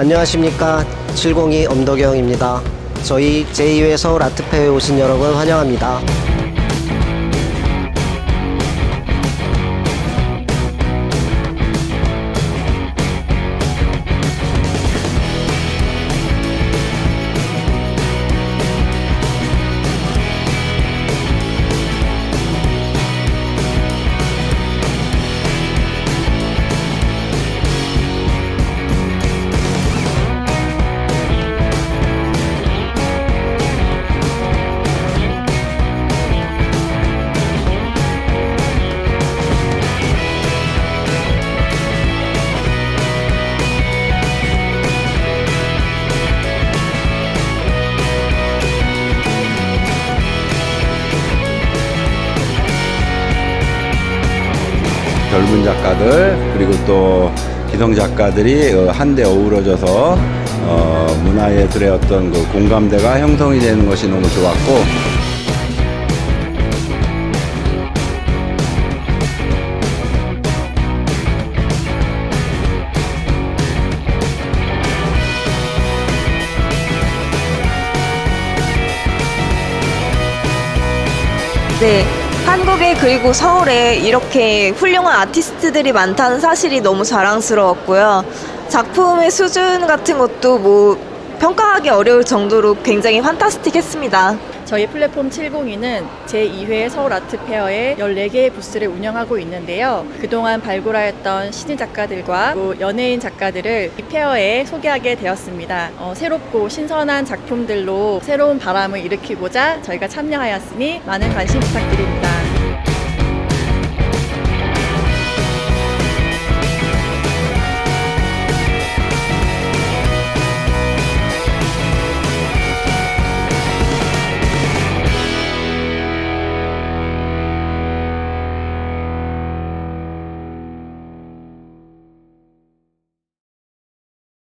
안녕하십니까 702 엄덕영입니다. 저희 제2회 서울 아트페어에 오신 여러분 환영합니다. 젊은 작가들 그리고 또 기성 작가들이 어, 한데 어우러져서 어, 문화예술의 어떤 그 공감대가 형성이 되는 것이 너무 좋았고 네. 한국에 그리고 서울에 이렇게 훌륭한 아티스트들이 많다는 사실이 너무 자랑스러웠고요. 작품의 수준 같은 것도 뭐 평가하기 어려울 정도로 굉장히 판타스틱했습니다. 저희 플랫폼 702는 제2회 서울 아트페어에 14개의 부스를 운영하고 있는데요. 그동안 발굴하였던 신인 작가들과 또 연예인 작가들을 이 페어에 소개하게 되었습니다. 어, 새롭고 신선한 작품들로 새로운 바람을 일으키고자 저희가 참여하였으니 많은 관심 부탁드립니다.